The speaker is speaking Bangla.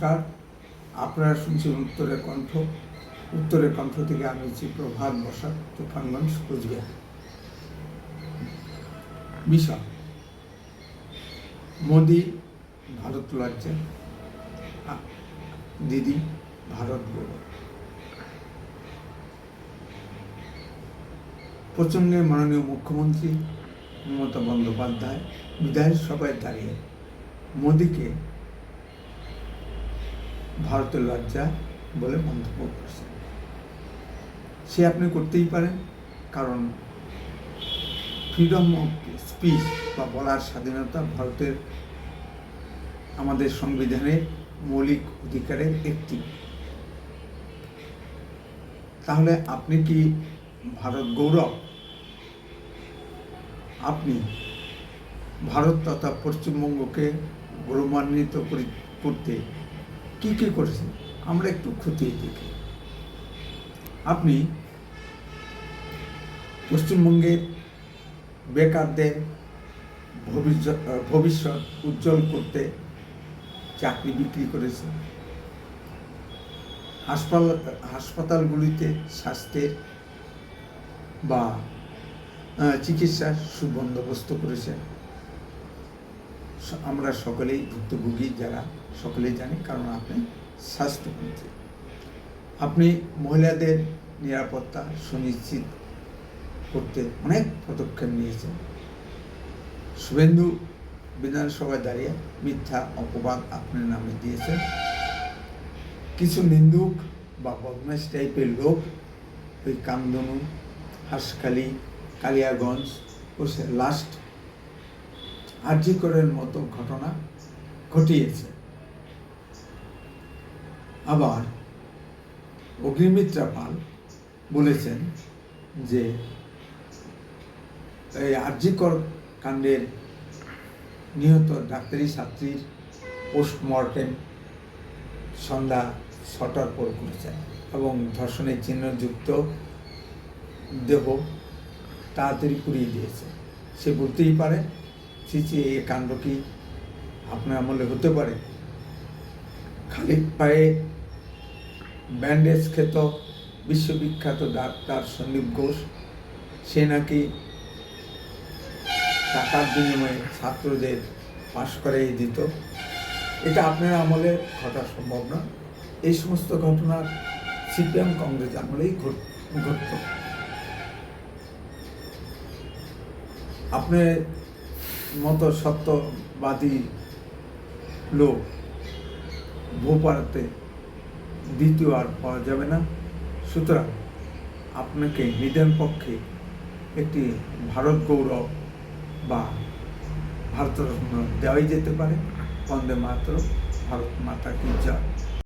নমস্কার। আপনারা শুনছেন উত্তরের কণ্ঠ। উত্তরের কণ্ঠ থেকে আমি হচ্ছি প্রভাত বসাক তুফানগঞ্জ, কোচবিহার। বিষয় মোদি, ভারত লজ্জা দিদি, ভারত গৌরব। পশ্চিমবঙ্গের মাননীয় মুখ্যমন্ত্রী মমতা বন্দ্যোপাধ্যায় বিধানসভায় দাঁড়িয়ে মোদিকে ভারতের লজ্জা বলে মন্তব্য করছেন সে আপনি করতেই পারেন, কারণ ফ্রিডম অফ স্পিচ বা বলার স্বাধীনতা ভারতের আমাদের সংবিধানের মৌলিক অধিকারের একটি। তাহলে আপনি কি ভারত গৌরব? আপনি ভারত তথা পশ্চিমবঙ্গকে গৌরবান্বিত করি- করতে কি কী করেছেন? আমরা একটু খতিয়ে দেখি আপনি পশ্চিমবঙ্গের বেকারদের ভবিষ্যৎ উজ্জ্বল করতে চাকরি বিক্রি করেছেন। হাসপাতাল হাসপাতালগুলিতে স্বাস্থ্যের বা চিকিৎসার সুবন্দোবস্ত করেছেন। স- আমরা সকলেই ভুক্তভোগী যারা, সকলেই জানি, কারণ আপনি স্বাস্থ্যমন্ত্রী। আপনি মহিলাদের নিরাপত্তা সুনিশ্চিত করতে অনেক পদক্ষেপ নিয়েছেন। শুভেন্দু বিধানসভায় দাঁড়িয়ে মিথ্যা অপবাদ আপনার নামে দিয়েছেন। কিছু নিন্দুক বা বদমাইশ টাইপের লোক ওই কামদনু হাঁসখালি, কালিয়াগঞ্জ ও লাস্ট আর্যিকরের মতো ঘটনা ঘটিয়েছে। আবার অগ্নিমিত্রা পাল বলেছেন যে এই আর্যিকর কাণ্ডের নিহত ডাক্তারি ছাত্রীর পোস্টমর্টেম সন্ধ্যা ছটার পর করেছেন এবং ধর্ষণের চিহ্নযুক্ত দেহ তাড়াতাড়ি পুড়িয়ে দিয়েছে। সে বলতেই পারে চিচি এই কাণ্ড কি আপনার আমলে হতে পারে। খালি পায়ে ব্যান্ডেজ খেত বিশ্ববিখ্যাত ডাক্তার সন্দীপ ঘোষ। সে নাকি টাকার বিনিময়ে ছাত্রদের পাশ করাই দিত। এটা আপনার আমলে ঘটা সম্ভব না। এই সমস্ত ঘটনা সিপিএম কংগ্রেস আমলেই ঘট- ঘটত। আপনার মতো সত্যবাদী লোক ভোপালতে দ্বিতীয় আর পাওয়া যাবে না। সুতরাং আপনাকে নিদেন পক্ষে একটি ভারত গৌরব বা ভারতরত্ন দেওয়াই যেতে পারে। বন্দে মাতর ভারত মাতা কি জয়।